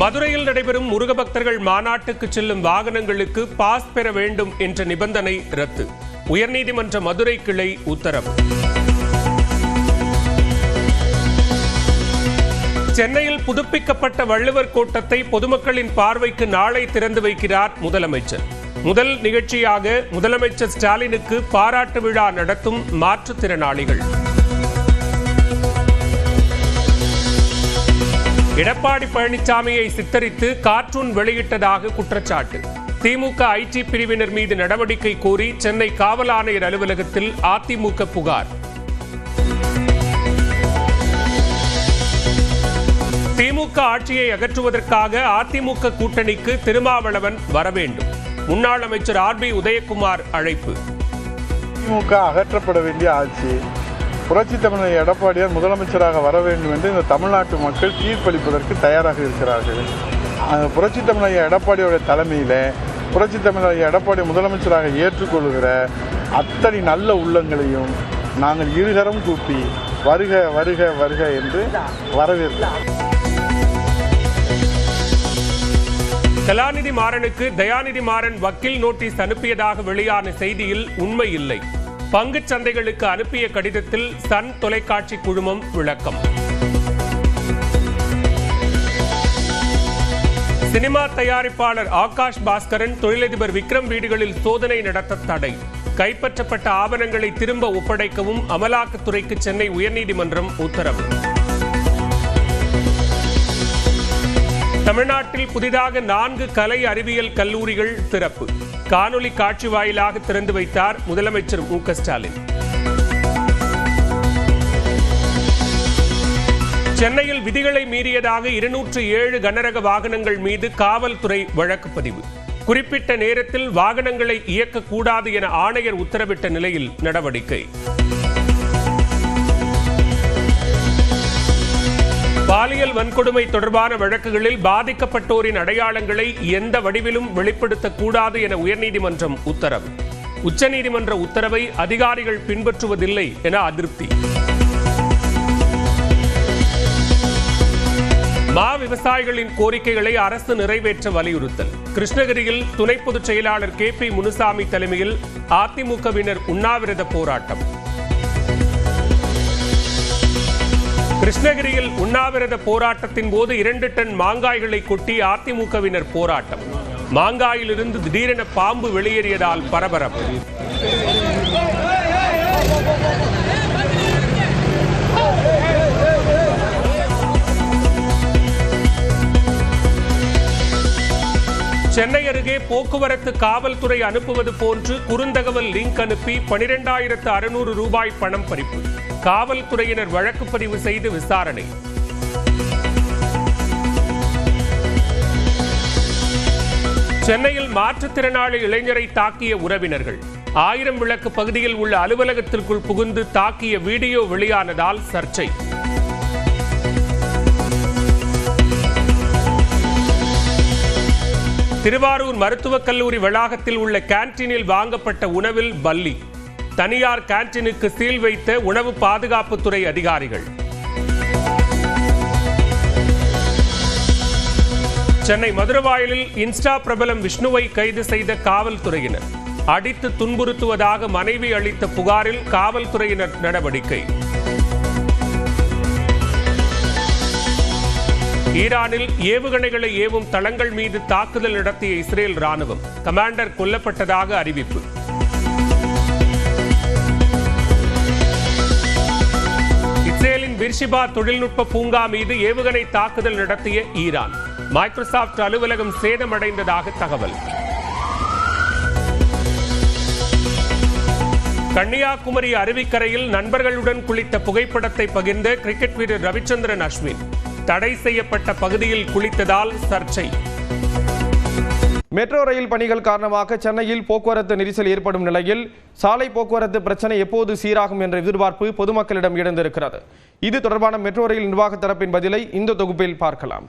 மதுரையில் நடைபெறும் முருக பக்தர்கள் மாநாட்டுக்கு செல்லும் வாகனங்களுக்கு பாஸ் பெற வேண்டும் என்ற நிபந்தனை ரத்து. உயர்நீதிமன்ற மதுரை கிளை உத்தரவு. சென்னையில் புதுப்பிக்கப்பட்ட வள்ளுவர் கோட்டத்தை பொதுமக்களின் பார்வைக்கு நாளை திறந்து வைக்கிறார் முதலமைச்சர். முதல் நிகழ்ச்சியாக முதலமைச்சர் ஸ்டாலினுக்கு பாராட்டு விழா நடத்தும் மாற்றுத்திறனாளிகள். எடப்பாடி பழனிசாமியை சித்தரித்து கார்ட்டூன் வெளியிட்டதாக குற்றச்சாட்டு. திமுக ஐடி பிரிவினர் மீது நடவடிக்கை கோரி சென்னை காவல் ஆணையர் அலுவலகத்தில் அதிமுக புகார். திமுக ஆட்சியை அகற்றுவதற்காக அதிமுக கூட்டணிக்கு திருமாவளவன் வர வேண்டும் முன்னாள் அமைச்சர் ஆர் பி உதயகுமார் அழைப்பு. திமுக அகற்றப்பட வேண்டிய ஆட்சி. புரட்சி தமிழர் எடப்பாடியார் முதலமைச்சராக வர வேண்டும் என்று இந்த தமிழ்நாட்டு மக்கள் தீர்ப்பளிப்பதற்கு தயாராக இருக்கிறார்கள். அந்த புரட்சி தமிழர் எடப்பாடியோட தலைமையில் புரட்சி தமிழர் எடப்பாடி முதலமைச்சராக ஏற்றுக்கொள்கிற அத்தனை நல்ல உள்ளங்களையும் நாங்கள் இருகரம் கூப்பி வருக வருக வருக என்று வரவேற்கிறோம். கலாநிதி மாறனுக்கு தயாநிதி மாறன் வக்கீல் நோட்டீஸ் அனுப்பியதாக வெளியான செய்தியில் உண்மை இல்லை. பங்குச் சந்தைகளுக்கு அனுப்பிய கடிதத்தில் சன் தொலைக்காட்சி குழுமம் விளக்கம். சினிமா தயாரிப்பாளர் ஆகாஷ் பாஸ்கரன் தொழிலதிபர் விக்ரம் வீடுகளில் சோதனை நடத்த தடை. கைப்பற்றப்பட்ட ஆவணங்களை திரும்ப ஒப்படைக்கவும் அமலாக்கத்துறைக்கு சென்னை உயர்நீதிமன்றம் உத்தரவு. தமிழ்நாட்டில் புதிதாக நான்கு கலை அறிவியல் கல்லூரிகள் திறப்பு. காணொலி காட்சி வாயிலாக திறந்து வைத்தார் முதலமைச்சர் மு ஸ்டாலின். சென்னையில் விதிகளை மீறியதாக இருநூற்று ஏழு கனரக வாகனங்கள் மீது காவல்துறை வழக்கு பதிவு. குறிப்பிட்ட நேரத்தில் வாகனங்களை இயக்கக்கூடாது என ஆணையர் உத்தரவிட்ட நிலையில் நடவடிக்கை. பாலியல் வன்கொடுமை தொடர்பான வழக்குகளில் பாதிக்கப்பட்டோரின் அடையாளங்களை எந்த வடிவிலும் வெளிப்படுத்தக்கூடாது என உயர்நீதிமன்றம் உத்தரவு. உச்சநீதிமன்ற உத்தரவை அதிகாரிகள் பின்பற்றுவதில்லை என அதிருப்தி. மா விவசாயிகளின் கோரிக்கைகளை அரசு நிறைவேற்ற வலியுறுத்தல். கிருஷ்ணகிரியில் துணை பொதுச் செயலாளர் கே பி முனுசாமி தலைமையில் அதிமுகவினர் உண்ணாவிரத போராட்டம். கிருஷ்ணகிரியில் உண்ணாவிரத போராட்டத்தின் போது இரண்டு டன் மாங்காய்களை கொட்டி அதிமுகவினர் போராட்டம். மாங்காயிலிருந்து திடீரென பாம்பு வெளியேறியதால் பரபரப்பு. சென்னை அருகே போக்குவரத்து காவல்துறை அனுப்புவது போன்று குறுந்தகவல் லிங்க் அனுப்பி பனிரெண்டாயிரத்து அறுநூறு ரூபாய் பணம் பறிப்பு. காவல்துறையினர் வழக்கு பதிவு செய்து விசாரணை. சென்னையில் மாற்றுத்திறனாளி இளைஞரை தாக்கிய உறவினர்கள். ஆயிரம் விளக்கு பகுதியில் உள்ள அலுவலகத்திற்குள் புகுந்து தாக்கிய வீடியோ வெளியானதால் சர்ச்சை. திருவாரூர் மருத்துவக் கல்லூரி வளாகத்தில் உள்ள கேன்டீனில் வாங்கப்பட்ட உணவில் பல்லி. தனியார் கேன்டீனுக்கு சீல் வைத்த உணவு பாதுகாப்புத்துறை அதிகாரிகள். சென்னை மதுரவாயலில் இன்ஸ்டா பிரபலம் விஷ்ணுவை கைது செய்த காவல்துறையினர். அடித்து துன்புறுத்துவதாக மனைவி அளித்த புகாரில் காவல்துறையினர் நடவடிக்கை. ஈரானில் ஏவுகணைகளை ஏவும் தளங்கள் மீது தாக்குதல் நடத்திய இஸ்ரேல் ராணுவம் கமாண்டர் கொல்லப்பட்டதாக அறிவிப்பு. பிர்ஷிபா தொழில்நுட்ப பூங்கா மீது ஏவுகணை தாக்குதல் நடத்திய ஈரான். மைக்ரோசாப்ட் அலுவலகம் சேதமடைந்ததாக தகவல். கன்னியாகுமரி அருவிக்கரையில் நண்பர்களுடன் குளித்த புகைப்படத்தை பகிர்ந்த கிரிக்கெட் வீரர் ரவிச்சந்திரன் அஸ்வின். தடை செய்யப்பட்ட பகுதியில் குளித்ததால் சர்ச்சை. மெட்ரோ ரயில் பணிகள் காரணமாக சென்னையில் போக்குவரத்து நெரிசல் ஏற்படும் நிலையில் சாலை போக்குவரத்து பிரச்சனை எப்போது சீராகும் என்ற எதிர்பார்ப்பு பொதுமக்களிடம் எழுந்திருக்கிறது. இது தொடர்பான மெட்ரோ ரயில் நிர்வாக தரப்பின் பதிலை இந்த தொகுப்பில் பார்க்கலாம்.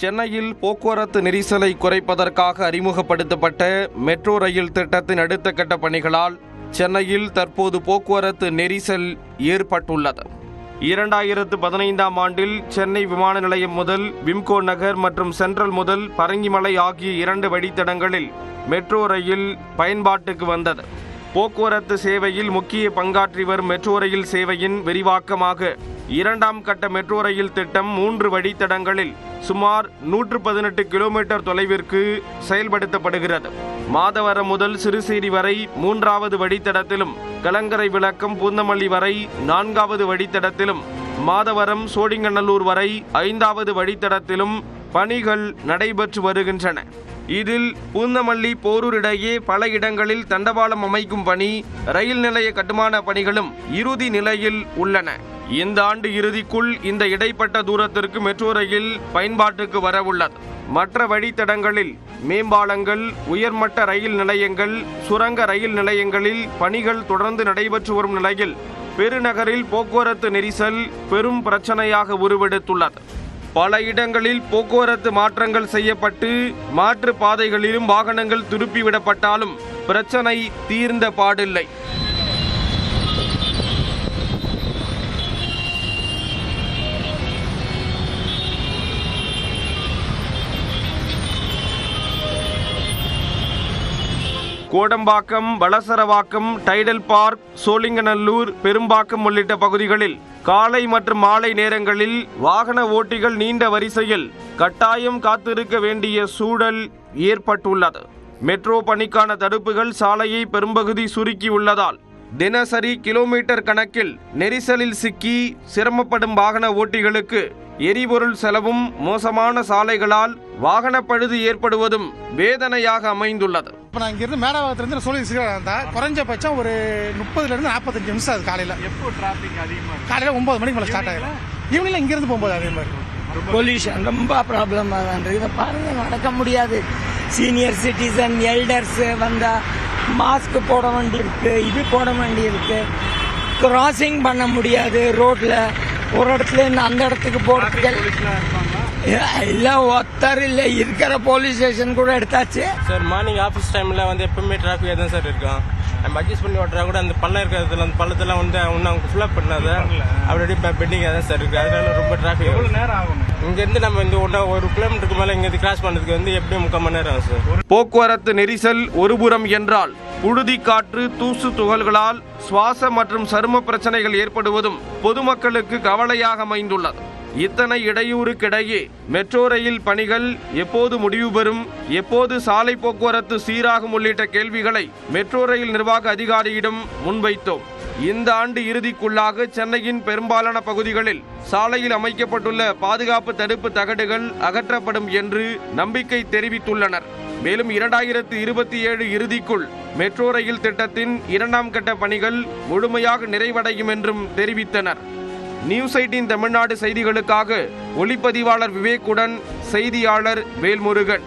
சென்னையில் போக்குவரத்து நெரிசலை குறைப்பதற்காக அறிமுகப்படுத்தப்பட்ட மெட்ரோ ரயில் திட்டத்தின் அடுத்த கட்ட பணிகளால் சென்னையில் தற்போது போக்குவரத்து நெரிசல் ஏற்பட்டுள்ளது. இரண்டாயிரத்து பதினைந்தாம் ஆண்டில் சென்னை விமான நிலையம் முதல் விம்கோ நகர் மற்றும் சென்ட்ரல் முதல் பரங்கிமலை ஆகிய இரண்டு வழித்தடங்களில் மெட்ரோ ரயில் பயன்பாட்டுக்கு வந்தது. போக்குவரத்து சேவையில் முக்கிய பங்காற்றி வரும் மெட்ரோ ரயில் சேவையின் விரிவாக்கமாக இரண்டாம் கட்ட மெட்ரோ ரயில் திட்டம் மூன்று வழித்தடங்களில் சுமார் நூற்று பதினெட்டு கிலோமீட்டர் தொலைவிற்கு செயல்படுத்தப்படுகிறது. மாதவரம் முதல் சிறுசேரி வரை மூன்றாவது வழித்தடத்திலும் கலங்கரை விளக்கம் பூந்தமல்லி வரை நான்காவது வழித்தடத்திலும் மாதவரம் சோடிங்கநல்லூர் வரை ஐந்தாவது வழித்தடத்திலும் பணிகள் நடைபெற்று வருகின்றன. இதில் பூந்தமல்லி போரூர் இடையே பல இடங்களில் தண்டவாளம் அமைக்கும் பணி ரயில் நிலைய கட்டுமான பணிகளும் இறுதி நிலையில் உள்ளன. இந்த ஆண்டு இறுதிக்குள் இந்த இடைப்பட்ட தூரத்திற்கு மெட்ரோ ரயில் பயன்பாட்டுக்கு வரவுள்ளது. மற்ற வழித்தடங்களில் மேம்பாலங்கள் உயர்மட்ட ரயில் நிலையங்கள் சுரங்க ரயில் நிலையங்களில் பணிகள் தொடர்ந்து நடைபெற்று வரும் நிலையில் பெருநகரில் போக்குவரத்து நெரிசல் பெரும் பிரச்சனையாக உருவெடுத்துள்ளது. பல இடங்களில் போக்குவரத்து மாற்றங்கள் செய்யப்பட்டு மாற்று பாதைகளிலும் வாகனங்கள் திருப்பிவிடப்பட்டாலும் பிரச்சனை தீர்ந்த பாடில்லை. கோடம்பாக்கம் வளசரவாக்கம் டைடல் பார்க் சோழிங்கநல்லூர் பெரும்பாக்கம் உள்ளிட்ட பகுதிகளில் காலை மற்றும் மாலை நேரங்களில் வாகன ஓட்டிகள் நீண்ட வரிசையில் கட்டாயம் காத்திருக்க வேண்டிய சூழல் ஏற்பட்டுள்ளது. மெட்ரோ பணிக்கான தடுப்புகள் சாலையை பெரும்பகுதி சுருக்கியுள்ளதால் தினசரி கிலோமீட்டர் கணக்கில் நெரிசலில் சிக்கி சிரமப்படும் வாகன ஓட்டிகளுக்கு எரிபொருள் செலவும் மோசமான சாலைகளால் வாகன பழுது ஏற்படுவதும் வேதனையாக அமைந்துள்ளது. இப்போ நான் இங்கிருந்து மேடவாக்கத்துலேருந்து சொல்லி சீக்கிரம் வந்தேன் குறைஞ்சபட்சம் ஒரு முப்பதுலேருந்து நாற்பத்தஞ்சு நிமிஷம் அது காலையில். எப்போ டிராஃபிக் அதிகமாக காலையில் ஒம்பது மணிக்கு மேலே ஸ்டார்ட் ஆகிடும் ஈவினிங்கில் இங்கேருந்து போகும்போது அதே மாதிரி பொல்யூஷன் ரொம்ப ப்ராப்ளமாக தான் இருக்குது பாருங்க நடக்க முடியாது. சீனியர் சிட்டிசன் எல்டர்ஸ் வந்தா மாஸ்க் போட வேண்டியிருக்கு இது போட வேண்டியிருக்கு. கிராசிங் பண்ண முடியாது ரோட்ல. ஒரு இடத்துல அந்த இடத்துக்கு போறதுக்கு இல்லை ஒத்தர் இல்லை இருக்கிற போலீஸ் ஸ்டேஷன் கூட எடுத்தாச்சு. சார் மார்னிங் ஆஃபீஸ் டைமில் வந்து எப்பவுமே டிராஃபிக் தான் சார் இருக்கும். நம்ம அட்ஜஸ்ட் பண்ணி ஓட்டுறா கூட அந்த பள்ளம் இருக்கிறதுல அந்த பள்ளத்தெல்லாம் வந்து இன்னும் அவங்க ஃபில்அப் பண்ணாத. அப்படி அப்படியே பெண்டிங்காக தான் சார் இருக்குது அதனால ரொம்ப டிராஃபிக் எவ்வளோ நேரம் ஆகும்? இங்கேருந்து நம்ம இந்த ஒன்றா ஒரு கிலோமீட்டருக்கு மேலே இங்கேருந்து கிராஸ் பண்ணுறதுக்கு வந்து எப்படியும் முக்கால் மணி நேரம் ஆகும் சார். போக்குவரத்து நெரிசல் ஒருபுறம் என்றால் புழுதி காற்று தூசு துகள்களால் சுவாச மற்றும் சரும பிரச்சனைகள் ஏற்படுவதும் பொதுமக்களுக்கு கவலையாக அமைந்துள்ளது. இத்தனை இடையூறுக்கிடையே மெட்ரோ ரயில் பணிகள் எப்போது முடிவு பெறும்? எப்போது சாலை போக்குவரத்து சீராகும் உள்ளிட்ட கேள்விகளை மெட்ரோ ரயில் நிர்வாக அதிகாரியிடம் முன்வைத்தோம். இந்த ஆண்டு இறுதிக்குள்ளாக சென்னையின் பெரும்பாலான பகுதிகளில் சாலையில் அமைக்கப்பட்டுள்ள பாதுகாப்பு தடுப்பு தகடுகள் அகற்றப்படும் என்று நம்பிக்கை தெரிவித்துள்ளனர். மேலும் இரண்டாயிரத்து இருபத்தி ஏழு இறுதிக்குள் மெட்ரோ ரயில் திட்டத்தின் இரண்டாம் கட்ட பணிகள் முழுமையாக நிறைவடையும் என்றும் தெரிவித்தனர். நியூஸ் எயிட்டின் தமிழ்நாடு செய்திகளுக்காக ஒளிப்பதிவாளர் விவேக்குடன் செய்தியாளர் வேல்முருகன்.